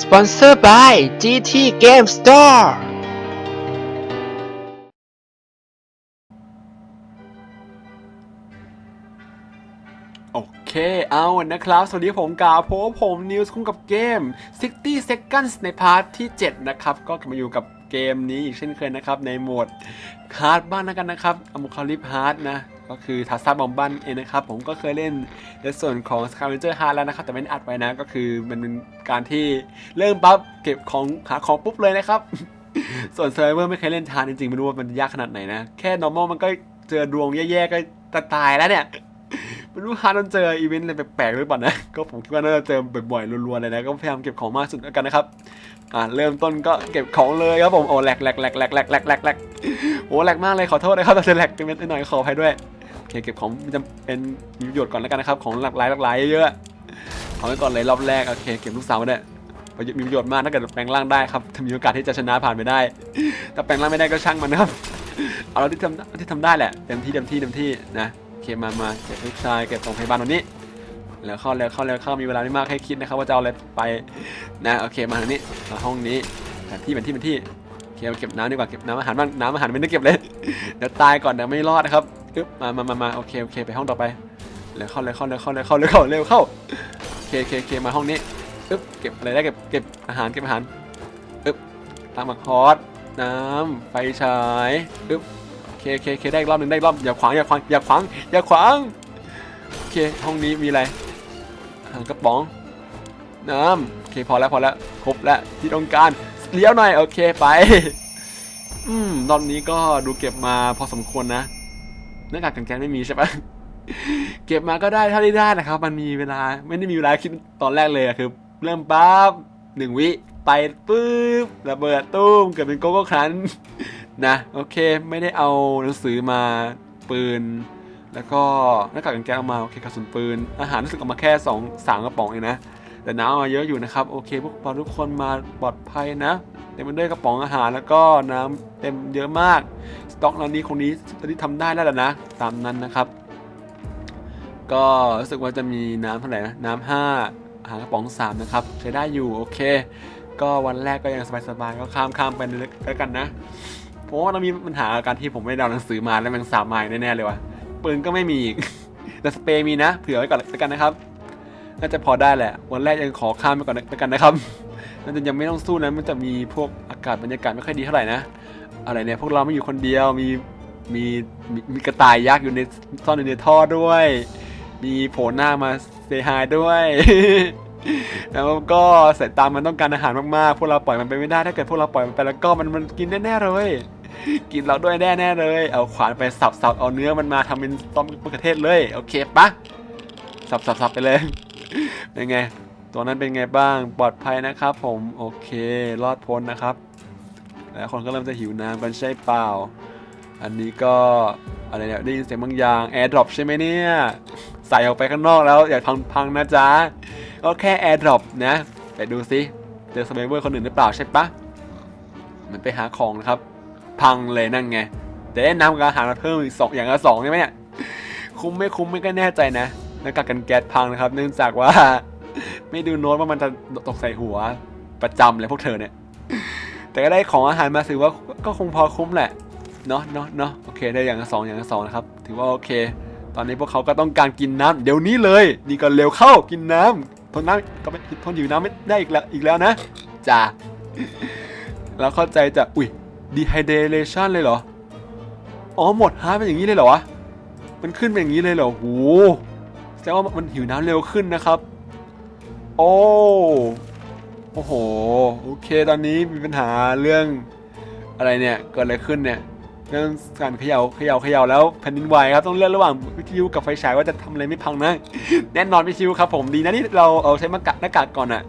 Sponsored by GT Game Store โอเค เอานะครับ สวัสดีผมกาโพผมนิวส์คุ้มกับเกม 60 Seconds ในพาร์ทที่ 7 นะครับ ก็กลับมาอยู่กับเกมนี้อีกเช่นเคยนะครับ ในโหมดฮาร์ดบ้างนะกันนะครับอมคาลิปฮาร์ดนะ ก็คือทัสซาบอมบันเองนะครับ ผมก็เคยเล่นในส่วนของ s c a r เจอร์ฮาแล้วนะครับ แต่ไม่อัดไว้นะ ก็คือมันเป็นการที่เริ่มปั๊บเก็บของหาของปุ๊บเลยนะครับ ส่วนเซอร์เวอร์ไม่เคยเล่นทานจริงๆ ไม่รู้ว่ามันยากขนาดไหนนะ แค่ normal มันก็เจอดวงแย่ๆ ก็ตตายแล้วเนี่ยไม่รู้ฮาร์ดนเจออีเวนต์อะไรแปลกๆหรือเปล่านะ ก็ผมคิดว่าน่าจะเจอบ่อยๆรัวๆเลยนะ ก็พยายามเก็บของมากสุดแล้วกันนะครับ อ่าเริ่มต้นก็เก็บของเลยครับผม โอ้แหลกแหลกแหลกแหลกแหลกแหลกแหลกโอ้แหลกมากเลยขอโทษนะครับแต่จะแหลกเป็นนิดหน่อยขออภัยด้วย เคเก็บของมันจะเป็นมีประโยชน์ก่อนแล้วกันนะครับ ของหลากหลายหลากหลายเยอะๆเอาไว้ก่อนเลยรอบแรกโอเคเก็บลูกสาวมาเนี่ยประโยชน์มีประโยชน์มากถ้าเกิดแปลงร่างได้ครับถ้ามีโอกาสที่จะชนะผ่านไปได้ถ้าแปลงร่างไม่ได้ก็ช่างมันนะครับ เอาเราที่ทำที่ทำได้แหละเต็มที่เต็มที่เต็มที่นะโอเคมามาเก็บลูกชายเก็บตรงพยาบาลตรงนี้แล้วเข้าแล้วเข้าแล้วเข้ามีเวลาไม่มากให้คิดนะครับว่าจะเอาอะไรไปนะโอเคมาทางนี้มาห้องนี้แผนที่แผนที่แผนที่โอเคมาเก็บน้ำดีกว่าเก็บน้ำอาหารบ้างน้ำอาหารไม่ได้เก็บเลยเดี๋ยวตายก่อนเดี๋ยวไม่รอดนะครับึ๊บมามามามาโอเคโอเคไปห้องต่อไปแล้วเข้าเลยเข้าเลยเข้าเลยเข้าเลยเข้าเร็วเข้าโอเคโอเคโอเคมาห้องนี้อึ๊บเก็บอะไรได้เก็บเก็บอาหารเก็บอาหารอึ๊บตามมาคอร์สน้ำไฟฉายอึ๊บโอเคโอเคโอเคได้อีกรอบหนึ่งได้อีกรอบอย่าขวางอย่าขวางอย่าขวางอย่าขวางโอเคห้องนี้มีอะไรอาหารกระป๋องน้ำโอเคพอแล้วพอแล้วครบแล้วที่ต้องการเลี้ยวหน่อยโอเคไปอืมรอบนี้ก็ดูเก็บมาพอสมควรนะ หน้ากากกันแกนไม่มีใช่ปะเก็บมาก็ได้เท่าที่ได้นะครับ มันมีเวลาไม่ได้มีเวลาคิดตอนแรกเลยคือ เริ่มปั๊บหนึ่งวิไปปุ๊บระเบิดตุ้มเกิดเป็นโกโก้ครันนะโอเค ไม่ได้เอาหนังสือมาปืน แล้วก็หน้ากากกันแกนเอามาโอเคกระสุนปืน อาหารรู้สึกเอามาแค่2องสามกระป๋องเองนะแต่น้ำเอามาเยอะอยู่นะครับ โอเค พวกเราทุกคนมาปลอดภัยนะเต็มไปด้วยกระป๋องอาหารแล้วก็น้ำเต็มเยอะมาก สต็อกตอนนี้คงนี้ตอนนี้ทำได้แล้วล่ะนะ ตามนั้นนะครับ ก็รู้สึกว่าจะมีน้ำเท่าไหร่นะ น้ำห้าหากระป๋องสามนะครับ ใช้ได้อยู่โอเค ก็วันแรกก็ยังสบายๆก็ข้ามข้ามไปเลยแล้วกันนะเพราะว่าเรามีปัญหากับการที่ผมไม่ได้เอาหนังสือมาแล้วมันสามไม้แน่ๆเลยว่ะปืนก็ไม่มีอีกแต่สเปรย์มีนะ เผื่อไว้ก่อนแล้วกันนะครับน่าจะพอได้แหละ วันแรกยังขอข้ามไปก่อนแล้วกันนะครับน่าจะยังไม่ต้องสู้นะมันจะมีพวกอากาศบรรยากาศไม่ค่อยดีเท่าไหร่นะ อะไรเนี่ยพวกเราไม่อยู่คนเดียวมีมีมีมีกระต่ายยักษ์อยู่ในซ่อนอยู่ในท่อด้วย มีโผล่หน้ามาเซฮายด้วย แล้วก็สายตามันต้องการอาหารมากๆ พวกเราปล่อยมันไปไม่ได้ถ้าเกิดพวกเราปล่อยมันไปแล้วก็มันมันกินแน่ๆเลย กินเราด้วยแน่ๆเลย เอาขวานไปสับสับเอาเนื้อมันมาทำเป็นต้มมะเขือเทศเลยโอเคปะสับสับสับไปเลยเป็นไงตัวนั้นเป็นไงบ้างปลอดภัยนะครับ ผมโอเค รอดพ้นนะครับ แล้วคนก็เริ่มจะหิวน้ำกันใช่เปล่า อันนี้ก็อะไรเนี่ยได้ยินเสียงบางอย่างแอร์ดรอปใช่ไหมเนี่ยใส่ออกไปข้างนอกแล้วอย่าพังพังนะจ๊ะก็แค่แอร์ดรอปนะไปดูซิเจอสเปเวอร์คนอื่นหรือเปล่าใช่ปะมันไปหาของนะครับ พังเลยนั่นไงแต่ได้น้ำกับอาหารมาเพิ่มอีกสองอย่างละสองใช่ไหมเนี่ยคุ้มไม่คุ้มไม่ก็แน่ใจนะหน้ากากกันแก๊สพังนะครับ เนื่องจากว่า ไม่ดูโน้ตว่ามันจะตกใส่หัวประจำเลยพวกเธอเนี่ย แต่ก็ได้ของอาหารมาถือว่าก็คงพอคุ้มแหละเนาะเนาะเนาะโอเคได้อย่างละสองอย่างละสองนะครับ ถือว่าโอเค ตอนนี้พวกเขาก็ต้องการกินน้ำเดี๋ยวนี้เลย นี่ก็เร็วเข้ากินน้ำทนน้ำก็ไม่ทนอยู่น้ำไม่ได้อีกแล้วอีกแล้วนะจ้าแล้วเข้าใจจะอุ้ย dehydration เลยเหรอ อ๋อหมดฮาร์เป็นอย่างนี้เลยเหรอวะมันขึ้นเป็นอย่างนี้เลยเหรอโหแสดงว่ามันหิวน้ำเร็วขึ้นนะครับ โอ้ โอ้โห โอเค ตอนนี้มีปัญหาเรื่องอะไรเนี่ย เกิดอะไรขึ้นเนี่ย เรื่องการเขย่าเขย่าเขย่าแล้วแผ่นดินไหวครับ ต้องเลือกระหว่างวิทยุกับไฟฉายว่าจะทำอะไรไม่พังนะ แน่นอนวิทยุครับผม ดีนะที่เราเอาใช้มากะหน้ากากก่อนอะ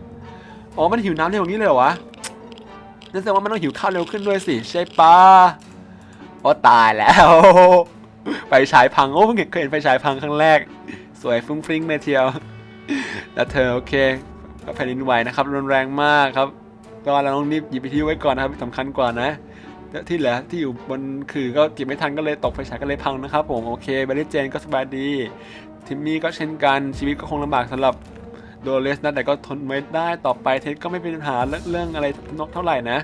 อ๋อ มันหิวน้ำเร็วงนี้เลยเหรอวะนั่นแสดงว่ามันต้องหิวข้าวเร็วขึ้นด้วยสิ ใช่ปะโอ้ตายแล้ว ไฟฉายพัง โอ้เพิ่งเห็นเคยเห็นไฟฉายพังครั้งแรก สวยฟุ้งฟริ้งเลยทียวแล้วเธอโอเค แผ่นดินไหวนะครับรุนแรงมากครับก็เราต้องรีบหยิบไปทิ้ไว้ก่อนนะครับสำคัญกว่านะที่เหลือที่อยู่บนคือก็เก็บไม่ทันก็เลยตกไฟฉายก็เลยพังนะครับ ผมโอเคเบลลี่เจนก็สบายดีทิมมี่ก็เช่นกันชีวิตก็คงลำบากสำหรับโดเลสนะแต่ก็ทนไว้ได้ต่อไปเท็ดก็ไม่เป็นปัญหาเรื่ององอะไรเท่าไหร่นะ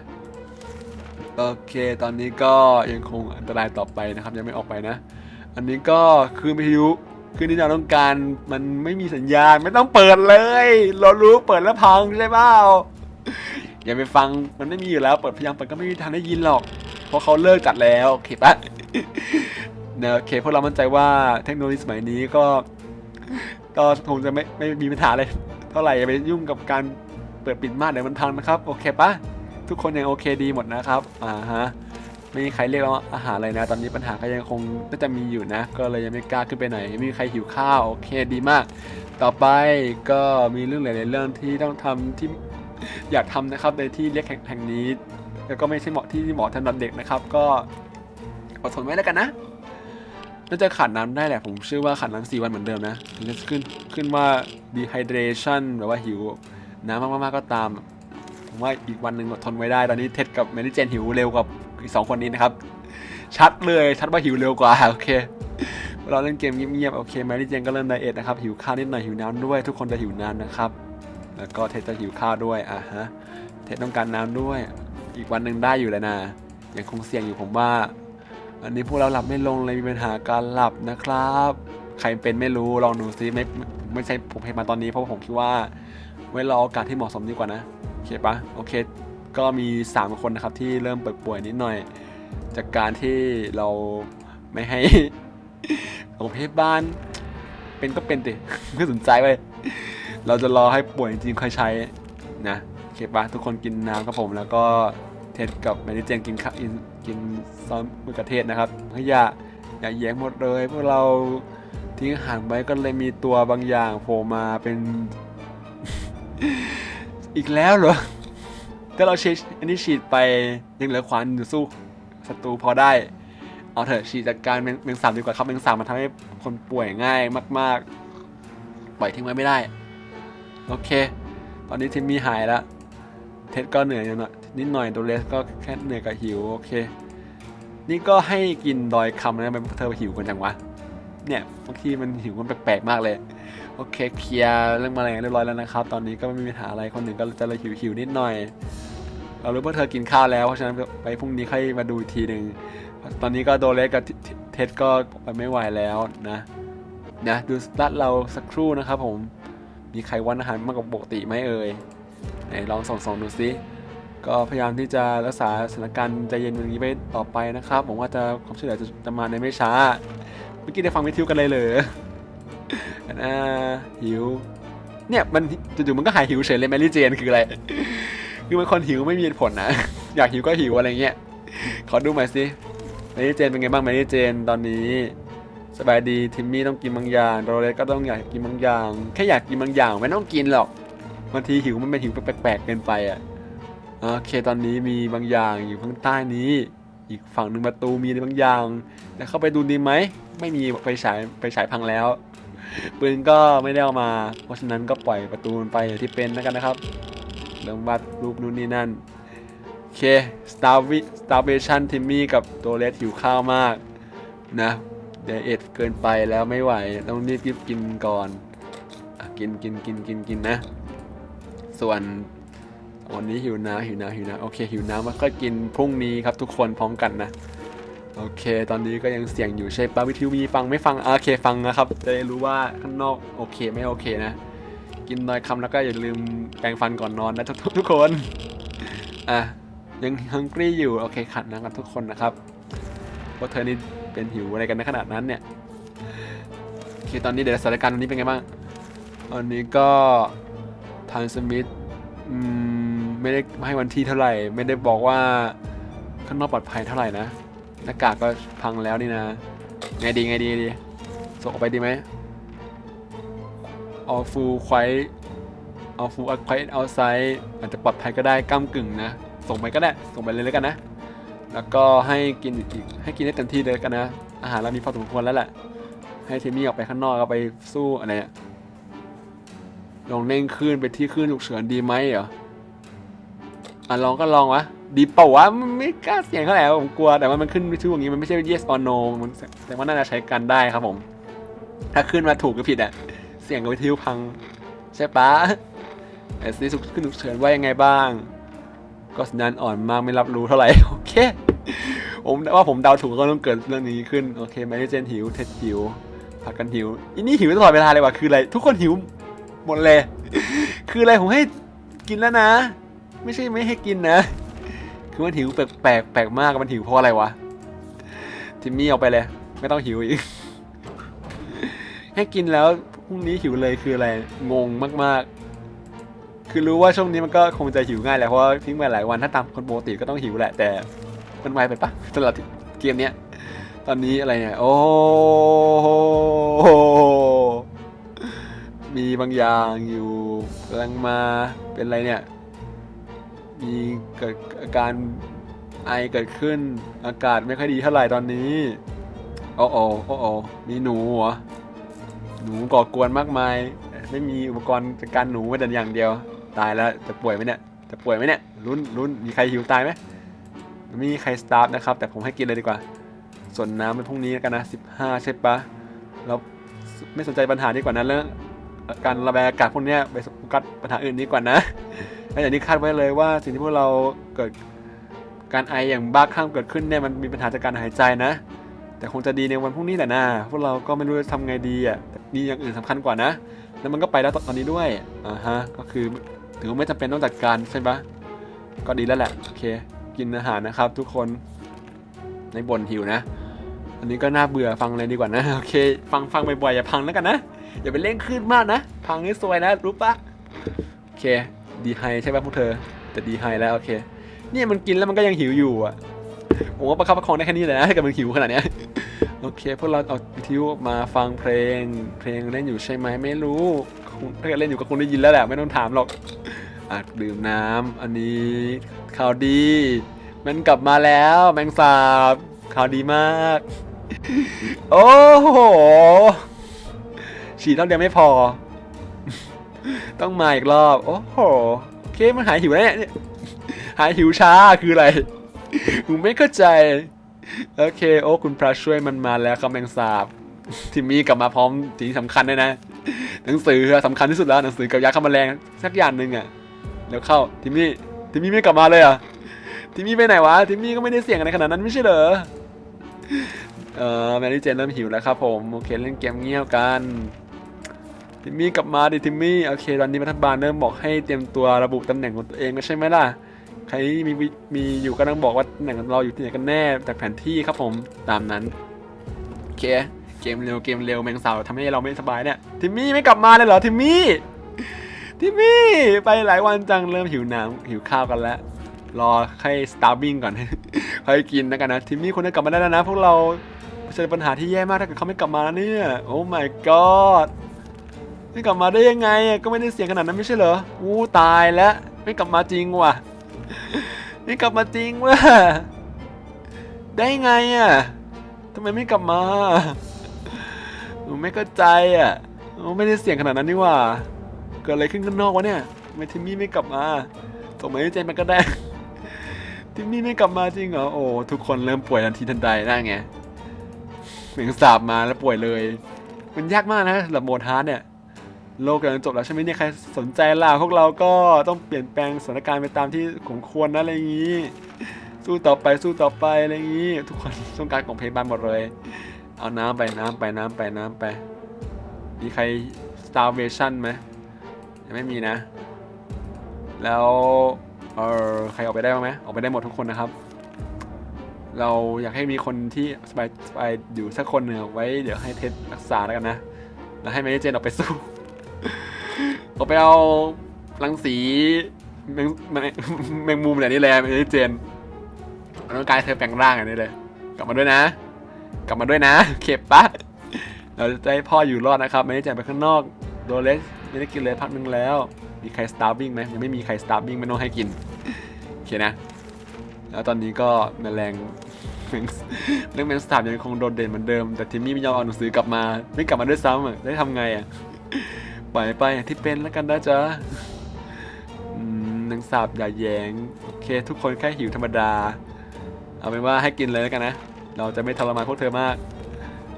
โอเค ตอนนี้ก็ยังคงอันตรายต่อไปนะครับ ยังไม่ออกไปนะ อันนี้ก็คือวิทยุ คือที่เราต้องการมันไม่มีสัญญาณไม่ต้องเปิดเลย เรารู้เปิดแล้วพังใช่เปล่าอย่าไปฟังมันไม่มีอยู่แล้วเปิดพยายามเปิดก็ไม่มีทางได้ยินหรอก เพราะเขาเลิกจัดแล้วโอเคปะเนอะโอเคพวกเรามั่นใจว่าเทคโนโลยีสมัยนี้ก็ก็คงจะไม่ไม่มีปัญหาอะไรเท่าไหร่อย่าไปยุ่งกับการเปิดปิดมากเดี๋ยวมันพังนะครับ โอเคปะทุกคนยังโอเคดีหมดนะครับอ่าฮะ ไม่มีใครเรียกเราอาหารอะไรนะ ตอนนี้ปัญหาก็ยังคงน่าจะมีอยู่นะ ก็เลยยังไม่กล้าขึ้นไปไหนไม่มีใครหิวข้าวโอเคดีมาก ต่อไปก็มีเรื่องหลายๆเรื่องที่ต้องทำที่อยากทำนะครับในที่เรียกแห่งนี้แล้วก็ไม่ใช่เหมาะที่เหมาะสำหรับเด็กนะครับ ก็อดทนไว้แล้วกันนะน่าจะขาดน้ำได้แหละ ผมเชื่อว่าขาดน้ำสี่วันเหมือนเดิมนะจะขึ้นขึ้นว่า dehydration แบบว่าหิว น้ำมากๆก็ตาม ผมว่าอีกวันหนึ่งอดทนไว้ได้ ตอนนี้เท็ดกับแมรี่เจนหิวเร็วกว่า อีกสองคนนี้นะครับ ชัดเลยชัดว่าหิวเร็วกว่าโอเคเราเล่นเกมเงียบๆโอเคแมรี่เจนก็เริ่มไดเอทนะครับหิวข้าวนิดหน่อยหิวน้ำด้วย ทุกคนจะหิวน้ำนะครับ แล้วก็เท็ดจะหิวข้าวด้วยอะฮะเท็ดต้องการน้ำด้วย อีกวันหนึ่งได้อยู่แล้วนะยังคงเสี่ยงอยู่ผมว่า อันนี้พวกเราหลับไม่ลงเลยมีปัญหาการหลับนะครับ ใครเป็นไม่รู้ลองดูซิไม่ไม่ไม่ใช่ผมเห็นมาตอนนี้เพราะผมคิดว่าไว้รอโอกาสที่เหมาะสมดีกว่านะโอเคปะโอเค ก็มี 3 คนนะครับที่เริ่มป่วยๆนิดหน่อย จากการที่เราไม่ให้โรงพยาบาลเป็นก็เป็นติไม่สนใจเว้ยเราจะรอให้ป่วยจริงๆค่อยใช้นะโอเคปะทุกคนกินน้ำครับผมแล้วก็เทสกับแมนิเจนกินข้าวกินกินซอสมะเขือเทศนะครับเฮ้ยอยาอย่าแย้งหมดเลย พวกเราทิ้งอาหารไว้ก็เลยมีตัวบางอย่างโผล่มาเป็น อีกแล้วเหรอ ถ้าเราฉีดอันนี้ฉีดไปยังเหลือขวานอยู่สู้ศัตรูพอได้ เอาเถอะฉีดจัดการแมงสาบดีกว่าครับแมงสาบมันทำให้คนป่วยง่ายมาก ๆ ปล่อยทิ้งไว้ไม่ได้ โอเค ตอนนี้ทิมมี่หายแล้ว เท็ดก็เหนื่อยนิดหน่อยโดเลสก็แค่เหนื่อยกับหิวโอเค นี่ก็ให้กินดอยคำนะไมเธอหิวกันจังวะ เนี่ยบางทีมันหิวมันแปลกๆมากเลย โอเคเคลียร์เรื่องแมลงเรียบร้อยแล้วนะครับ ตอนนี้ก็ไม่มีปัญหาอะไรคนหนึ่งก็จะเลยหิวหิวๆนิดหน่อยเรารู้ว่าเธอกินข้าวแล้วเพราะฉะนั้นไปพรุ่งนี้ค่อยมาดูทีหนึ่งตอนนี้ก็โดเลสกับเท็ดก็ไปไม่ไหวแล้วนะนะดูสตาร์ทเราสักครู่นะครับผมมีใครวันอาหารมากกว่าปกติไหมเอ่ยไหนลองส่องส่องดูซิก็พยายามที่จะรักษาสถานการณ์ใจเย็นอย่างนี้ไปต่อไปนะครับผมว่าจะความช่วยเหลือจะจะมาในไม่ช้าเมื่อกี้ได้ฟังวิทยุกันเลยเหรอ อ่าหิว เนี่ยมันจู่ๆมันก็หายหิวเฉยเลยแมรี่เจนคืออะไร คือมันคนหิวไม่มีผลนะ อยากหิวก็หิวอะไรเงี้ย ขอดูหน่อยสิ แมรี่เจนเป็นไงบ้างแมรี่เจนตอนนี้สบายดีทิมมี่ต้องกินบางอย่างโรเลสก็ต้องอยากกินบางอย่างแค่อยากกินบางอย่างไม่ต้องกินหรอกบางทีหิวมันเป็นหิวแปลกๆเกินไปอะโอเคตอนนี้มีบางอย่างอยู่ข้างใต้นี้ อีกฝั่งหนึ่งประตูมีอะไรบางอย่างแต่เข้าไปดูดีไหมไม่มีไฟฉายไฟฉายพังแล้ว ปืนก็ไม่ได้เอามา เพราะฉะนั้นก็ปล่อยประตูมันไปอย่างที่เป็นแล้วกันนะครับเรื่องวาดรูปนู่นนี่นั่นโอเค Starvi Starvation Timmy กับตัวเลสหิวข้าวมากนะเดเอทเกินไปแล้วไม่ไหว ต้องรีบรีบกินก่อนอกินกินกินกินกินนะ ส่วนวันนี้หิวน้ำหิวน้ำหิวน้ำโอเคหิวน้ำมาก็กินพรุ่งนี้ครับทุกคนพร้อมกันนะ โอเค ตอนนี้ก็ยังเสียงอยู่ใช่ปะวิทยุมีฟังไม่ฟังโอเคฟังนะครับ จะได้รู้ว่าข้างนอกโอเคไม่โอเคนะ กินน้อยคำแล้วก็อย่าลืมแปรงฟันก่อนนอนนะทุกทุกคน อะยังฮังกี้อยู่โอเคขัดนะครับทุกคนนะครับเพราะเธอนี่เป็นหิวอะไรกันในขนาดนั้นเนี่ยโอเคตอนนี้เดี๋ยวสถานการณ์ตรงนี้เป็นไงบ้างตอนนี้ก็ทานสมิธไม่ได้ให้วันที่เท่าไหร่ ไม่ได้บอกว่าข้างนอกปลอดภัยเท่าไหร่นะ หน้ากากก็พังแล้วนี่นะ ไงดีไงดีดี ส่งออกไปดีไหมเอาฟูควายเอาฟูอัควายเอาไซด์อาจจะปลอดภัยก็ได้ก้ากึ่งนะ ส่งไปก็ได้ ส่งไปเลยแล้วกันนะ แล้วก็ให้กินอีกให้กินได้เต็มที่เลยกันนะ อาหารเรามีพอสมควรแล้วแหละ ให้เทมี่ออกไปข้างนอกไปสู้อะไรลองเร่งขึ้นไปที่ขึ้นฉุกเฉินดีไหมเหรอ อะลองก็ลองวะ ดีเปล่าวะไม่กล้าเสี่ยงเท่าไหร่ผมกลัวแต่ว่ามันขึ้นชื่ออย่างนี้มันไม่ใช่ yes or no มันแต่ว่าน่าจะใช้กันได้ครับผม ถ้าขึ้นมาถูกหรือผิดอะเสี่ยงกับวิทยุพัง ใช่ปะไอ้ซีสุขึ้นฉุกเฉินว่ายังไงบ้าง ก็สัญญาณอ่อนมากไม่รับรู้เท่าไหร่โอเคผมว่าผมเดาถูกก็ต้องเกิดเรื่องนี้ขึ้นโอเคแมรี่เจนหิวเท็ดหิวพักกันหิวอันนี้หิวตลอดเวลาเลยว่ะคืออะไรทุกคนหิวหมดเลย คืออะไรผมให้กินแล้วนะ ไม่ใช่ไม่ให้กินนะ คือมันหิวแปลกแปลกแปลกมากมันหิวเพราะอะไรวะจิมมี่เอาไปเลย ไม่ต้องหิวอีก ให้กินแล้วพรุ่งนี้หิวเลยคืออะไรงงมาก ๆ คือรู้ว่าช่วงนี้มันก็คงจะหิวง่ายแหละเพราะทิ้งไปหลายวันถ้าตามคนปกติก็ต้องหิวแหละ แต่มันไวไปปะสำหรับเกมเนี้ยตอนนี้อะไรเนี่ยโอ้โหมีบางอย่างอยู่กำลังมาเป็นอะไรเนี่ย มีเกิดอาการไอเกิดขึ้น อากาศไม่ค่อยดีเท่าไหร่ตอนนี้โอ้โอโอ้โอมีหนูเหรอหนูก่อกวนมากมาย ไม่มีอุปกรณ์จัดการหนูแม้แต่อย่างเดียว ตายแล้วจะป่วยไหมเนี่ยจะป่วยไหมเนี่ยลุ้นลุ้นมีใครหิวตายไหมไม่มีใครสตาร์ฟนะครับ แต่ผมให้กินเลยดีกว่า ส่วนน้ำเป็นพรุ่งนี้แล้วกันนะ15 ใช่ปะเราไม่สนใจปัญหาดีกว่านะเรื่องการระบายอากาศพวกนี้ไปโฟกัสปัญหาอื่นดีกว่านะ และอย่างที่คาดไว้เลยว่าสิ่งที่พวกเราเกิดการไออย่างบ้าคลั่งเกิดขึ้นเนี่ยมันมีปัญหาจากการหายใจนะ แต่คงจะดีในวันพรุ่งนี้แหละนะพวกเราก็ไม่รู้จะทำไงดีอะแต่มีอย่างอื่นสำคัญกว่านะ แล้วมันก็ไปแล้วตอนนี้ด้วยอ่าฮะก็คือถือว่าไม่จำเป็นต้องจัดการใช่ปะก็ดีแล้วแหละโอเค กินอาหารนะครับ ทุกคนในบนหิวนะ อันนี้ก็น่าเบื่อฟังเลยดีกว่านะโอเค ฟังฟังบ่อยๆอย่าพังแล้วกันนะอย่าไปเร่งขึ้นมากนะ พังนี่ซวยนะรู้ปะโอเค ดีไฮใช่ป่ะพวกเธอ แต่ดีไฮแล้วโอเค เนี่ยมันกินแล้วมันก็ยังหิวอยู่อะ ผมว่าประคับประคองได้แค่นี้เลยนะถ้าเกิดมันหิวขนาดเนี้ย โอเค พวกเราเอาวิทยุมาฟังเพลง เพลงเล่นอยู่ใช่ไหมไม่รู้ถ้าเกิดเล่นอยู่ก็คงได้ยินแล้วแหละไม่ต้องถามหรอกอะดื่มน้ำอันนี้ข่าวดี มันกลับมาแล้วแมงสาบข่าวดีมาก โอ้โหฉีดรอบเดียวไม่พอ ต้องมาอีกรอบ โอ้โหเคมันหายหิวแล้วเนี่ยหายหิวช้าคืออะไรผมไม่เข้าใจ โอเค โอ้คุณพระช่วยมันมาแล้วครับแมงสาบทิมมี่กลับมาพร้อมสิ่งสำคัญด้วยนะ หนังสือสำคัญที่สุดแล้วหนังสือกับยาฆ่าแมลงสักอย่างหนึ่งอะแล้วเข้าทิมมี่ทิมมี่ไม่กลับมาเลยอะทิมมี่ไปไหนวะทิมมี่ก็ไม่ได้เสี่ยงอะไรขนาดนั้นไม่ใช่เหรอเออแมรี่เจนเริ่มหิวแล้วครับผมโอเคเล่นเกมเงียบกัน ทิมมี่กลับมาดิทิมมี่โอเคตอนนี้รัฐบาลเริ่มบอกให้เตรียมตัวระบุตำแหน่งของตัวเองแล้วใช่ไหมล่ะใครมีวิมีอยู่ก็ต้องบอกว่าตำแหน่งของเราอยู่ที่ไหนกันแน่จากแผนที่ครับผมตามนั้นโอเคเกมเร็วเกมเร็วแมงสาวทำให้เราไม่สบายเนี่ยทิมมี่ไม่กลับมาเลยเหรอทิมมี่ทิมมี่ไปหลายวันจังเริ่มหิวน้ำหิวข้าวกันแล้วรอให้สตาร์บิงก่อนค่อยกินนะกันนะทิมมี่คนจะกลับมาได้แล้วนะพวกเราเผชิญปัญหาที่แย่มากถ้าเกิดเขาไม่กลับมาแล้วเนี่ยโอ้ my god ไม่กลับมาได้ยังไงอะก็ไม่ได้เสียงขนาดนั้นไม่ใช่เหรออู้ตายแล้วไม่กลับมาจริงว่ะไม่กลับมาจริงว่ะได้ไงอะทำไมไม่กลับมาหนูไม่เข้าใจอะไม่ได้เสียงขนาดนั้นนี่ว่าเกิดอะไรขึ้นข้างนอกวะเนี่ยทำไมทิมมี่ไม่กลับมาส่งมาให้เจนมันก็ได้ทิมมี่ไม่กลับมาจริงเหรอโอ้ทุกคนเริ่มป่วยทันทีทันใดนั่นไงเหมือนสาบมาแล้วป่วยเลย มันยากมากนะสำหรับโหมดฮาร์ดเนี่ย โลกกำลังจบแล้วใช่ไหมเนี่ยใครสนใจล่ะพวกเราก็ต้องเปลี่ยนแปลงสถานการณ์ไปตามที่สมควรนะอะไรอย่างนี้ สู้ต่อไปสู้ต่อไปอะไรอย่างนี้ ทุกคนต้องการของเพยาบาลหมดเลย เอาน้ำไปน้ำไปน้ำไปน้ำไป มีใคร starvation ไหมยังไม่มีนะ แล้วเออใครออกไปได้บ้างไหมออกไปได้หมดทุกคนนะครับ เราอยากให้มีคนที่สบายสบายอยู่สักคนหนึ่งไว้ เดี๋ยวให้เทสรักษาแล้วกันนะ แล้วให้แมเนเจนออกไปสู้ ออกไปเอารังสีแมงแมงแมงมุมแบบนี้เลยแมเนเจนร่างกายเธอแปลงร่างอันนี้เลย กลับมาด้วยนะ กลับมาด้วยนะเข็บปะเราจะให้พ่ออยู่รอดนะครับแมเนเจนไปข้างนอก โดเลสไม่ได้กินเลยพักหนึงแล้ว มีใครสตาร์บิ้งไหมยังไม่มีใครสตาร์บิ้งไม่ต้องให้กินโอเคนะ แล้วตอนนี้ก็แมลงแมงเรื่องแมงสาบยังคงโดดเด่นเหมือนเดิม แต่ทิมมี่ไม่ยอมเอาหนังสือกลับมา ไม่กลับมาด้วยซ้ำอะได้ทำไงอะ ปล่อยไปอย่างที่เป็นแล้วกันนะจ๊ะนางสาบอย่าแยงโอเค ทุกคนแค่หิวธรรมดา เอาเป็นว่าให้กินเลยแล้วกันนะ เราจะไม่ทรมานพวกเธอมาก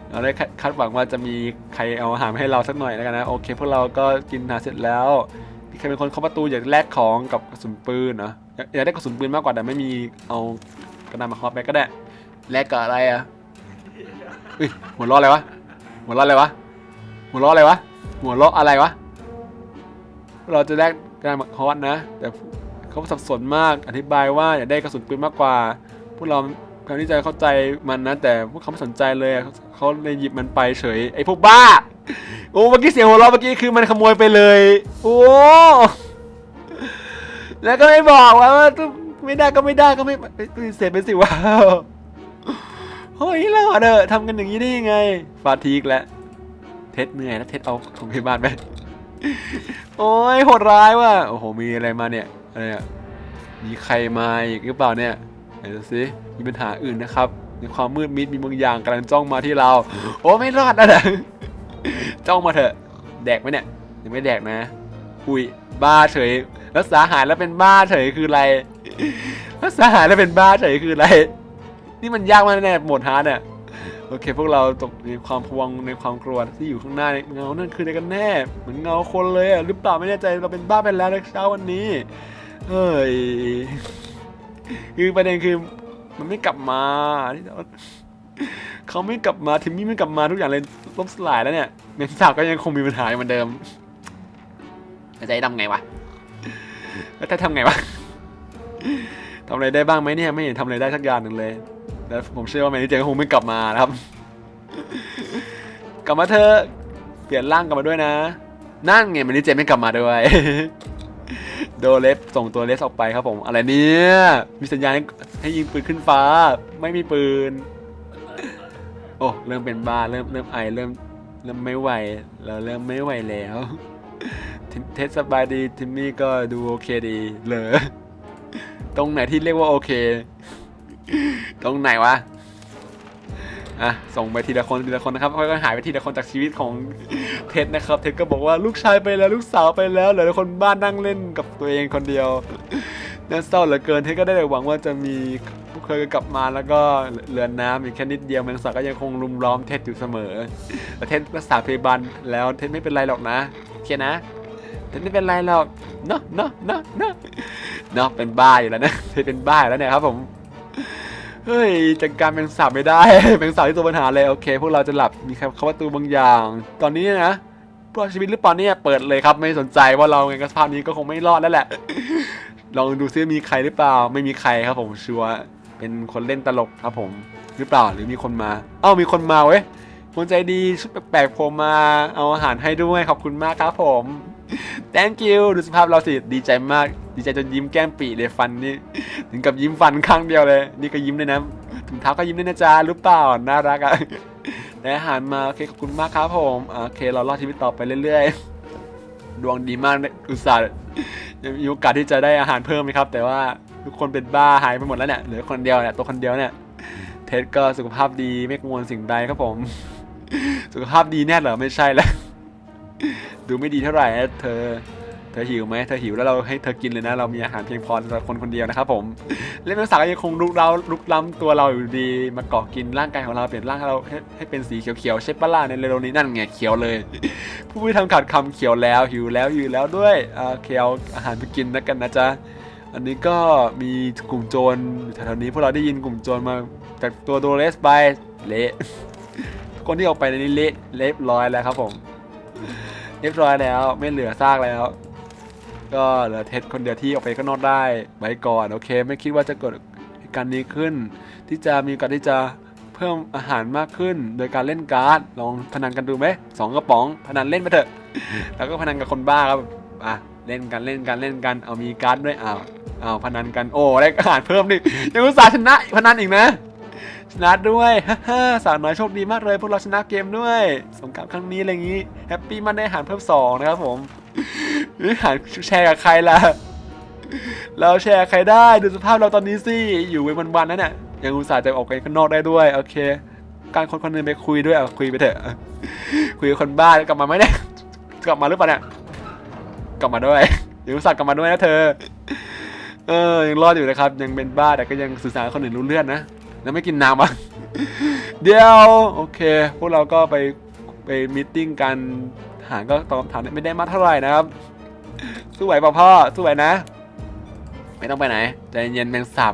เราได้คาดหวังว่าจะมีใครเอาอาหารให้เราสักหน่อยแล้วกันนะ โอเค พวกเราก็กินอาหารเสร็จแล้วมีใครเป็นคนเคาประตูอยากแลกของกับกระสุนปืนเหรออยากอยากได้กระสุนปืนมากกว่าแต่ไม่มีเอากระดานมาคาะไปก็ได้แลกกับอะไรอะอุ้ยหัวเราะอะไรวะหัวเราะอะไรวะหัวเราะอะไรวะ หัวเราะอะไรวะ เราจะแลกกระดานมาเคาะนะ แต่เขาสับสนมากอธิบายว่าอยากได้กระสุนปืนมากกว่า พวกเราพยายามที่จะเข้าใจมันนะ แต่พวกเขาไม่สนใจเลยเขาเลยหยิบมันไปเฉยไอ้พวกบ้าโอ้เมื่อกี้เสียงหัวเราะเมื่อกี้คือมันขโมยไปเลย โอ้แล้วก็ไม่บอกว่าไม่ได้ก็ไม่ได้ก็ไม่ปฏิเสธไปสิว้าวเฮ้ยเราเด้อทำกันอย่างนี้ได้ยังไงฟาทีกแล้ว เท็ดเหนื่อยแล้วเท็ดเอาของพยาบาลไปโอ้ยโหดร้ายว่ะโอ้โหมีอะไรมาเนี่ยอะไรอะมีใครมาอีกหรือเปล่าเนี่ยไหนดูสิมีปัญหาอื่นนะครับ ในความมืดมิดมีบางอย่างกำลังจ้องมาที่เรา โอ้ไม่รอดนะเนี่ยจ้องมาเถอะ แดกไหมเนี่ยยังไม่แดกนะอุ้ยบ้าเฉยรักษาหายแล้วเป็นบ้าเฉยคืออะไรรักษาหายแล้วเป็นบ้าเฉยคืออะไร นี่มันยากมากแน่หมดฮาร์ดเนี่ย อเค พวกเราตกในความพวังในความกลัวที่อยู่ข้างหน้าเนี่ยเงานั่นคืออะไรกันแน่ เหมือนเงาคนเลยอะหรือเปล่าไม่แน่ใจเราเป็นบ้าไปแล้วในเช้าวันนี้เฮ้ยคือประเด็นคือมันไม่กลับมาที่เขาไม่กลับมาทิมมี่ไม่กลับมาทุกอย่างเลยล่มสลายแล้วเนี่ยเมนสาวก็ยังคงมีปัญหาอยู่เหมือนเดิมจะทำไงวะแล้วจะทำไงวะทำอะไรได้บ้างไหมเนี่ยไม่เห็นทำอะไรได้สักอย่างหนึ่งเลย แล้วผมเชื่อว่าแมนนี่เจก็คงไม่กลับมานะครับ กลับมาเถอเปลี่ยนร่างกลับมาด้วยนะ นั่นไงแมนนี่เจไม่กลับมาด้วย โดเลสส่งตัวเลสออกไปครับผม อะไรเนี่ย มีสัญญาณให้ยิงปืนขึ้นฟ้า ไม่มีปืน โอ้เริ่มเป็นบ้าเริ่มเริ่มไอเริ่มเริ่มไม่ไหวเราเริ่มไม่ไหวแล้วเทสสบายดีทิมมี่ก็ดูโอเคดีเลยตรงไหนที่เรียกว่าโอเค ตรงไหนวะอะส่งไปทีละคนทีละคนนะครับค่อยๆหายไปทีละคนจากชีวิตของเท็ดนะครับ เท็ดก็บอกว่าลูกชายไปแล้วลูกสาวไปแล้วเหลือแต่คนบ้านนั่งเล่นกับตัวเองคนเดียวน่าเศร้าเหลือเกินเท็ดก็ได้แต่หวังว่าจะมีเคยกลับมาแล้วก็เหลือนน้ำอีกแค่นิดเดียวแมงสาบก็ยังคงรุมล้อมเท็ดอยู่เสมอแต่เท็ดรักษาพยาบาลแล้วเท็ดไม่เป็นไรหรอกนะโอเคนะเท็ดไม่เป็นไรหรอกเนาะเนาะเนาะเนาะเนาะเป็นบ้าอยู่แล้วนะเท็ดเป็นบ้าอยู่แล้วเนี่ยครับผม เฮ้ยจัดการแมงสาบไม่ได้แมงสาบที่ตัวปัญหาเลยโอเค พวกเราจะหลับมีเข้าประตูบางอย่าง ตอนนี้นะพื่อชีวิตหรือเปล่าเนี่ยเปิดเลยครับไม่สนใจว่าเราไงกับสภาพนี้ก็คงไม่รอดแล้วแหละลองดูซิมีใครหรือเปล่า ไม่มีใครครับผมชัวร์เป็นคนเล่นตลกครับผมหรือเปล่าหรือมีคนมา เอ้ามีคนมาเว้ยคนใจดีชุดแปลกๆผมมาเอาอาหารให้ด้วยขอบคุณมากครับผม thank you ดูสภาพเราสิ ดีใจมาก ดีใจจนยิ้มแก้มปีเลยฟันนี่ ถึงกับยิ้มฟันข้างเดียวเลย นี่ก็ยิ้มด้วยนะถุงเท้าก็ยิ้มด้วยนะจ๊ะรู้เปล่า น่ารักอะได้อาหารมา โอเค ขอบคุณมากครับผม โอเค เรารอดชีวิตต่อไปเรื่อยๆ ดวงดีมากนะอุตส่าห์ยังมีโอกาสที่จะได้อาหารเพิ่มไหมครับ แต่ว่าทุกคนเป็นบ้าหายไปหมดแล้วเนี่ย เหลือคนเดียวเนี่ย ตัวคนเดียวเนี่ย เท็ดก็สุขภาพดี ไม่กังวลสิ่งใดครับผม สุขภาพดีแน่เหรอ ไม่ใช่แล้ว ดูไม่ดีเท่าไหร่เธอ เธอหิวไหมเธอหิวแล้วเราให้เธอกินเลยนะ เรามีอาหารเพียงพอสำหรับคนคนเดียวนะครับผมเล่นนักษาก็ยังคงลุกเราลุกล้ำตัวเราอยู่ดีมาเกาะกินร่างกายของเราเปลี่ยนร่างให้เราให้ให้เป็นสีเขียวๆใช่ปะล่ะในเร็วๆนี้นั่นไงเขียวเลย ผู้พิทำขาดคำเขียวแล้วหิวแล้วหิวแล้วด้วยอ่อเคเอาอาหารไปกินนะกันนะจ๊ะอันนี้ก็มีกลุ่มโจรแถวๆนี้พวกเราได้ยินกลุ่มโจรมาจากตัวโดเรสไปเละคนที่ออกไปในนี้เละเรียบร้อยแล้วครับผม เรียบร้อยแล้ว ไม่เหลือซากแล้ว ก็เหลือเท็ดคนเดียวที่ออกไปข้างนอกได้ไว้ก่อนโอเค ไม่คิดว่าจะเกิดการนี้ขึ้น ที่จะมีกาสที่จะเพิ่มอาหารมากขึ้น โดยการเล่นการ์ดลองพนันกันดูไหมสองกระป๋องพนันเล่นไปเถอะแล้วก็พนันกับคนบ้าครับอะเล่นกันเล่นกันเล่นกันเอามีการ์ดด้วยอ้าวอ้าวพนันกันโอ้ได้อาหารเพิ่มดิยังอุตส่าห์ชนะพนันอีกนะ ชนะด้วยฮ่าฮ่าสาวน้อยโชคดีมากเลยพวกเราชนะเกมด้วย สงครามครั้งนี้อะไรอย่างนี้แฮปปี้มันได้หารเพิ่มสองนะครับผมหารแชร์กับใครล่ะ เราแชร์ใครได้ดูสภาพเราตอนนี้สิอยู่ไปวันๆนั้นเนี่ยยังอุตส่าห์จะออกไปข้างนอกได้ด้วยโอเค การคนคนนึงไปคุยด้วยอะคุยไปเถอะคุยกับคนบ้ากลับมาไหมเนี่ยกลับมาหรือเปล่าเนี่ยกลับมาด้วยยังอุตส่าห์กลับมาด้วยนะเธอเออยังรอดอยู่นะครับ ยังเป็นบ้าแต่ก็ยังสื่อสารคนอื่นรู้เรื่องนะ แล้วไม่กินน้ำอะเดี๋ยวโอเค พวกเราก็ไปไปมิทกัน หารก็ตอบถามไม่ได้มากเท่าไหร่นะครับสู้ไหวเปล่าพ่อสู้ไหวนะ ไม่ต้องไปไหนใจเย็นแมงสับ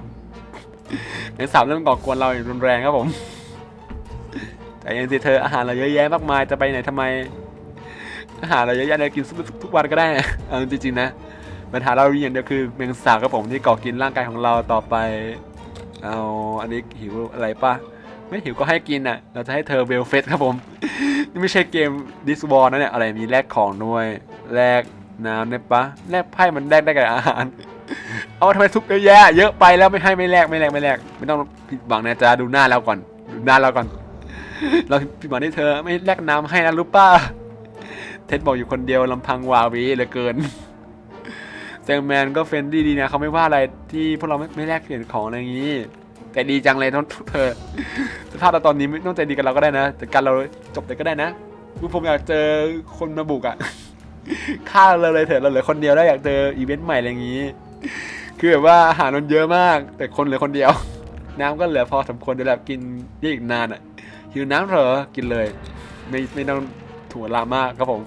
แมงสับเริ่มก่อกวนเราอย่างรุนแรงครับผมใจเย็นสิเธออาหารเราเยอะแยะมากมายจะไปไหนทำไม อาหารเราเยอะแยะเลยกินทุกทุกวันก็ได้เอาจริงๆนะปัญหาเราอย่างเดียวคือแมงสาบครับผมที่ก่อกินร่างกายของเราต่อไป เอาอันนี้หิวอะไรปะไม่หิวก็ให้กินอะ เราจะให้เธอเวลเฟสครับผม นี่ไม่ใช่เกมดิสวอร์นะเนี่ย อะไรมีแลกของด้วยแลกน้ำเนี่ยปะแลกไพ่มันแลกได้กับอาหาร เอาทำไมทุกเยอะแยะ เยอะไปแล้วไม่ให้ไม่แลกไม่แลกไม่แลกไม่ต้องผิดหวังนะจ๊ะดูหน้าเราก่อน ดูหน้าเราก่อน เราผิดหวังที่เธอไม่แลกน้ำให้นะรู้ปะเท็ดบอกอยู่คนเดียวลำพังวาวีเหลือเกิน แซงแมนก็เฟรนดี้ดีนะเขาไม่ว่าอะไรที่พวกเราไม่ไม่แลกเปลี่ยนของอะไรอย่างนี้ แต่ดีจังเลยทั้งเธอถ้าเราตอนนี้ไม่ต้องใจดีกับเราก็ได้นะ แต่การเราจบเลยก็ได้นะคือผมอยากเจอคนมาบุกอะ่ะฆ่าเราเลยเถอะเราเหลือคนเดียวแล้วอยากเจออีเวนต์ใหม่อะไรอย่างนี้ คือแบบว่าอาหารมันเยอะมาก แต่คนเหลือคนเดียว น้ำก็เหลือพอสมควรเดี๋ยวแบบกินได้อีกนานอะ่ะหิวน้ำเหรอกินเลย ไม่ไม่ต้องถั่วลามากครับผม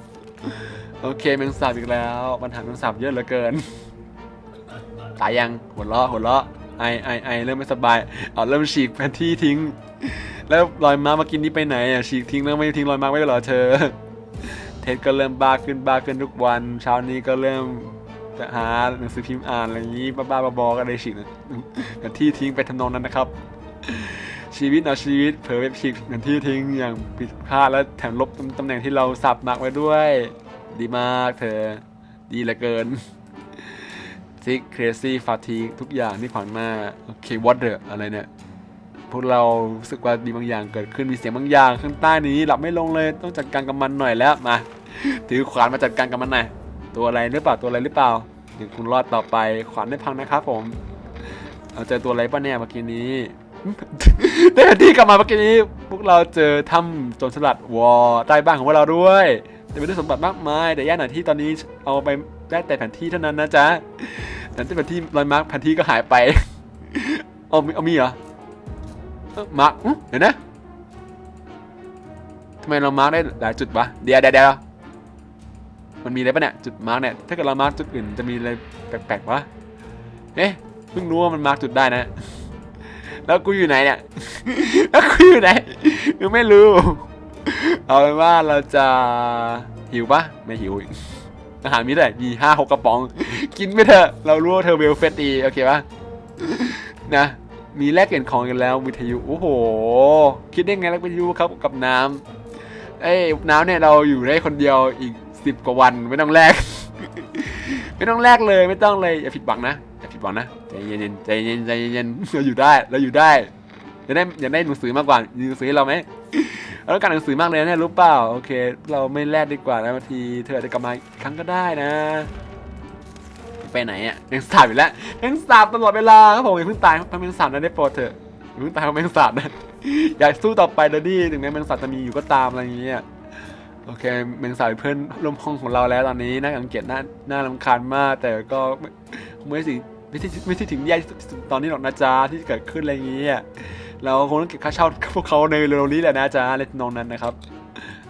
โอเคแมงสาบอีกแล้วปัญหาแมงสาบเยอะเหลือเกิน ตายยังหัวเราะหัวเราะไอไอไอเริ่มไม่สบายเอาเริ่มฉีกแผนที่ทิ้ง แล้วรอยมาร์คเมากินนี่ไปไหนอะฉีกทิ้งแล้วไม่ทิ้งรอยมาร์คไว้เหรอเธอ เท็ดก็เริ่มบ้าขึ้นบ้าขึ้นทุกวัน เช้านี้ก็เริ่มจะหาหนังสือพิมพ์อ่านอะไรอย่างนี้บ้าๆบอๆก็เลยฉีกแผนที่ทิ้งไปทำนองนั้นนะครับ ชีวิตเอาชีวิตเผลอไปฉีกแผนที่ทิ้งอย่างผิดพลาดแล้วแถมลบตำแหน่งที่เราสับมาร์กไว้ด้วย ดีมากเธอ ดีเหลือเกินซิกเครซี่ฟาทีทุกอย่างที่ผ่านมาโอเควอตเดออะไรเนี่ย พวกเรารู้สึกว่ามีบางอย่างเกิดขึ้นมีเสียงบางอย่างข้างใต้นี้หลับไม่ลงเลยต้องจัดการกับมันหน่อยแล้วมาถือขวานมาจัดการกับมันหน่อยตัวอะไรหรือเปล่าตัวอะไรหรือเปล่าเดี๋ยวคุณรอดต่อไปขวานไม่พังนะครับผม เอาเจอตัวอะไรป่ะเนี่ยเมื่อกี้นี้ ได้แผนที่กลับมาเมื่อกี้นี้ พวกเราเจอถ้ำโจรสลัดวอใต้บ้านของพวกเราด้วยแต่ไม่ได้สมบัติมากมายแต่ย่านไหนที่ตอนนี้เอาไปได้แต่แผนที่เท่านั้นนะจ๊ะแต่ที่แผนที่รอยมาร์คแผนที่ก็หายไปเอามีเอามีเหรอเอ้ามาร์คอื้อเดี๋ยวนะทำไมเรามาร์คได้หลายจุดวะเดี๋ยวเดี๋ยวเดี๋ยวมันมีอะไรปะเนี่ยจุดมาร์คเนี่ยถ้าเกิดเรามาร์คจุดอื่นจะมีอะไรแปลกๆวะเอ๊ะเพิ่งรู้ว่ามันมาร์คจุดได้นะ แล้วกูอยู่ไหนเนี่ย แล้วกูอยู่ไหนยังไม่รู้ เอาเป็นว่าเราจะหิวปะไม่หิวอีกอาหารมีแต่มีห้าหกกระป๋อง กินไม่เถอะ เรารู้ว่าเธอเวลเฟสดีโอเคปะนะ มีแลกเปลี่ยนของกันแล้ววิทยุ โอ้โห คิดได้ไงแลกวิทยุครับกับน้ำเอ้ยน้ำเนี่ยเราอยู่ได้คนเดียวอีกสิบกว่าวันไม่ต้องแลก ไม่ต้องแลกเลยไม่ต้องเลยอย่าผิดหวังนะอย่า ผิดหวังนะใจเย็นใจเย็นใจเย็นเราอยู่ได้เราอยู่ได้อยากได้อยากได้หนังสือมากกว่าหนังสือให้เราไหมเราต้องการหนังสือมากเลยนะเนี่ยรู้เปล่าโอเค เราไม่แลกดีกว่านะบางทีเธออาจจะกลับมาครั้งก็ได้นะ ไปไหนอะยังสาบอยู่แล้วยังสาบตลอดเวลาครับผมอย่าเพิ่งตายพราะแมงสาบนั้นได้โปรดเถอะอย่าเพิ่งตายพราะแมงสาบนะอยากสู้ต่อไปเลยดิถึงแม้แมงสาบจะมีอยู่ก็ตามอะไรอย่างเงี้ยโอเคแมงสาบเป็นเพื่อนร่วมห้องของเราแล้วตอนนี้น่าสังเกตน่าน่ารำคาญมาก แต่ก็ไม่ไม่สิ ไม่ใช่ไม่ใช่ถึงแย่ที่สุดตอนนี้หรอกนะจ๊ะที่เกิดขึ้นอะไรอย่างเงี้ยเราคงต้องเก็บค่าเช่าพวกเขาในเร็วๆนี้แหละนะจ๊ะเล็กน้องนั้นนะครับ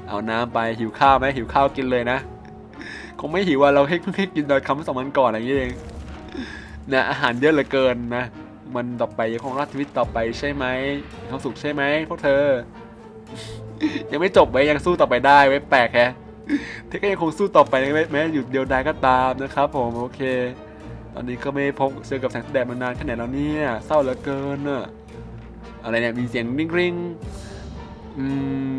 เอาน้ำไปหิวข้าวไหมหิวข้าวกินเลยนะคงไม่หิวอะเราให้เพิ่งให้กินตอนคำสองวันก่อนอะไรอย่างเงี้ยเองนะอาหารเยอะเหลือเกินนะมันต่อไปยังคงรอดชีวิตต่อไปใช่ไหมความสุขใช่ไหมพวกเธอ ยังไม่จบไว้ยังสู้ต่อไปได้ไว้แปลกแฮะเธอก็ยังคงสู้ต่อไปแม้แม้อยู่เดียวดายก็ตามนะครับ ผมโอเค ตอนนี้ก็ไม่พบเจอกับแสงแดดมานานแค่ไหนแล้วเนี่ย เศร้าเหลือเกินอะอะไรเนี่ย มีเสียงริงริงๆอืม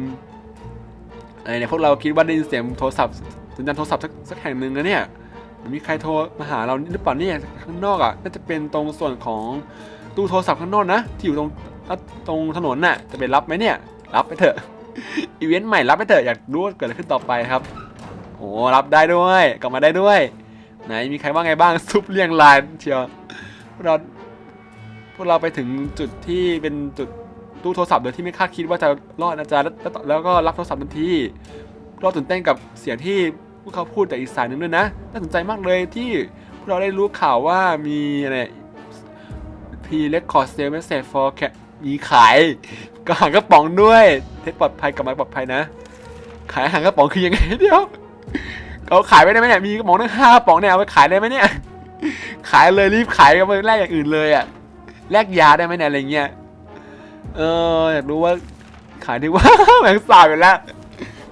อะไรเนี่ย พวกเราคิดว่าได้ยินเสียงโทรศัพท์สัญญาณโทรศัพท์สักสักแห่งหนึ่งนะเนี่ย มีใครโทรมาหาเราหรือเปล่าเนี่ยข้างนอกอะ น่าจะเป็นตรงส่วนของตู้โทรศัพท์ข้างนอกนะ ที่อยู่ตรงตรงถนนน่ะ จะไปรับไหมเนี่ย รับไปเถอะ อีเวนต์ใหม่รับไปเถอะ อยากรู้ว่าเกิดอะไรขึ้นต่อไปครับ โอ้รับได้ด้วย กลับมาได้ด้วย ไหนมีใครว่าไงบ้างซุปเรียงรายเชียวพวกเราพวกเราไปถึงจุดที่เป็นจุดตู้โทรศัพท์โดยที่ไม่คาดคิดว่าจะรอดนะจ๊ะแล้วแล้วแล้วก็รับโทรศัพท์ทันทีเราตื่นเต้นกับเสียงที่พวกเขาพูดแต่อีกสายหนึ่งด้วยนะน่าสนใจมากเลยที่พวกเราได้รู้ข่าวว่ามีอะไร P record sale message for cat มีขายก็หางกระป๋องด้วย เทสปลอดภัยกลับมาปลอดภัยนะ ขายอาหารกระป๋องคือยังไงเดียว เขาขายไปได้ไหมเนี่ยมีกระป๋องตั้งห้าป๋องเนี่ยเอาไปขายได้ไหมเนี่ย ขายเลยรีบขายกันไปแลกอย่างอื่นเลยอะแลกยาได้ไหมเนี่ยอะไรเงี้ยเอออยากรู้ว่าขายดีว่าแมงสาบอยู่แล้ว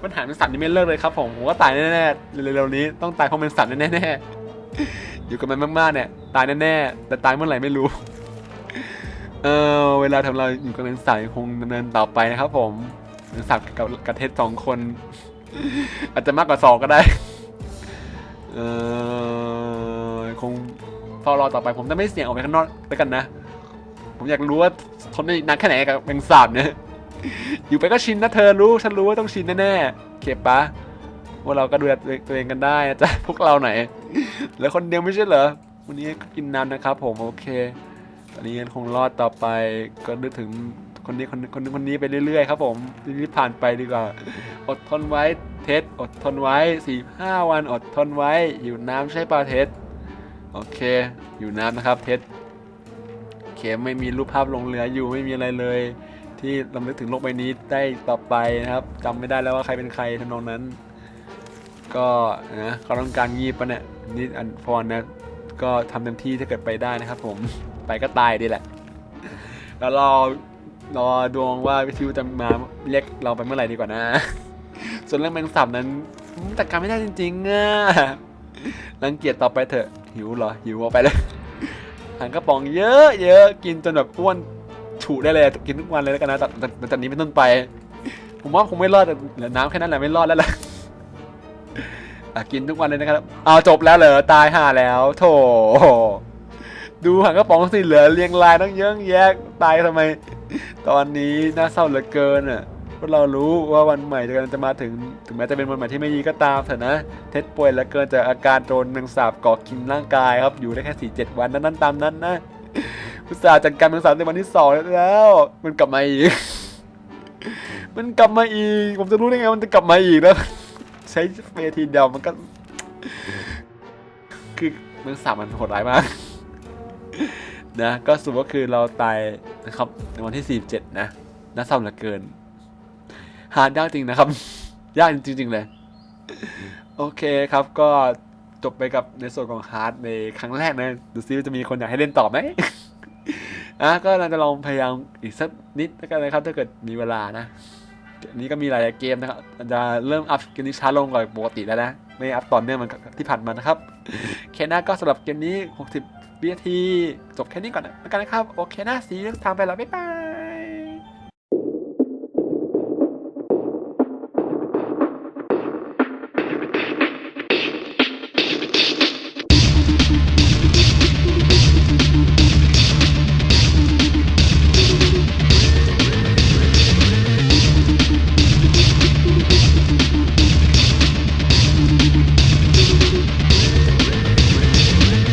ปัญหาแมงสาบนี่ไม่เลิกเลยครับผมผมก็ตายแน่ๆเร็วๆนี้ต้องตายเพราะแมงสาบแน่ๆอยู่กับมันมากๆเนี่ย ตายแน่ๆแต่ตายเมื่อไหร่ไม่รู้เออเวลาทำเราอยู่กับแมงสาบคงดำเนินต่อไปนะครับ ผมแมงสาบกับกระเทศสองคน อาจจะมากกว่าสองก็ได้ เออคงเฝ้ารอต่อไปผมจะไม่เสี่ยงออกไปข้างนอกแล้วกันนะ ผมอยากรู้ว่าทนได้นานแค่ไหนกับแมงสาบเนี่ยอยู่ไปก็ชินนะเธอรู้ฉันรู้ว่าต้องชินแน่ๆเก็บปะว่าเราก็ดูแลตัวเองกันได้นะจ๊ะพวกเราไหนแล้วคนเดียวไม่ใช่เหรอวันนี้กินน้ำนะครับ ผมโอเคตอนนี้คงรอดต่อไปก็นึกถึงคนนี้คนคนนี้คนนี้ไปเรื่อยๆครับ ผมรีบผ่านไปดีกว่าอดทนไว้ เท็ดอดทนไว้สี่ห้าวันอดทนไว้ อยู่น้ำใช่ป่ะเท็ดโอเค อยู่น้ำนะครับเท็ดโอเคไม่มีรูปภาพลงเรืออยู่ไม่มีอะไรเลย ที่ลำลึกถึงโลกใบนี้ได้ต่อไปนะครับจำไม่ได้แล้วว่าใครเป็นใครทำนองนั้น ก็นะเขาต้องการงีบปะเนี่ยนี่อันฟอนนะก็ทำเต็มที่ถ้าเกิดไปได้นะครับ ผมไปก็ตายดีแหละ แล้วรอรอดวงว่าวิทยุจะมาเรียกเราไปเมื่อไหร่ดีกว่านะ ส่วนเรื่องแมงสาบนั้นจัดการไม่ได้จริงๆอะรังเกียจต่อไปเถอะ หิวเหรอ หิวเอาไปเลยหางกระป๋องเยอะเยอะกินจนแบบอ้วนฉุได้เลยกินทุกวันเลยแล้วกันนะจากจากนี้เป็นต้นไป ผมว่าคงไม่รอดเหลือน้ำแค่นั้นแหละไม่รอดแล้วล่ะกินทุกวันเลยนะครับเอาจบแล้วเหรอตายห่าแล้ว โถดูหางกระป๋องสิเหลือเรียงรายต้องเยอะแยะตายทำไม ตอนนี้น่าเศร้าเหลือเกินอะ วกเรารู้ว่าวันใหม่จะกำลังจะมาถึงถึงแม้จะเป็นวันใหม่ที่ไม่ดีก็ตามเถอะนะ เท็ดป่วยเหลือเกินจากอาการโดนแมงสาบเกาะกินร่างกายครับอยู่ได้แค่สี่เจ็ดวันนั้นนั้นตามนั้นนะอุตส่าห์จัดการแมงสาบในวันที่สองแล้ว มันกลับมาอีก มันกลับมาอีก ผมจะรู้ได้ไงมันจะกลับมาอีกแล้วใช้เวทีเดียวมันก็ คือแมงสาบมันโหดร้ายมากนะก็สรุปก็คือเราตายนะครับในวันที่ 47 นะน่าเศร้าเหลือเกิน หายากจริงนะครับ ยากจริง ๆ เลย โอเคครับก็จบไปกับในส่วนของฮาร์ดในครั้งแรกนะ ดูซิว่าจะมีคนอยากให้เล่นต่อไหมอะก็เราจะลองพยายามอีกสักนิดแล้วกันนะครับ ถ้าเกิดมีเวลานะอันนี้ก็มีหลายเกมนะครับจะเริ่มอัพเกมนี้ช้าลงกว่าปกติแล้วนะ ไม่อัพตอนเนื่องมันที่ผ่านมานะครับโอเคนะก็สำหรับเกมนี้ 60วินาทีจบแค่นี้ก่อนนะแล้วกันนะครับ โอเคนะสีทางไปแล้วบ๊ายบาย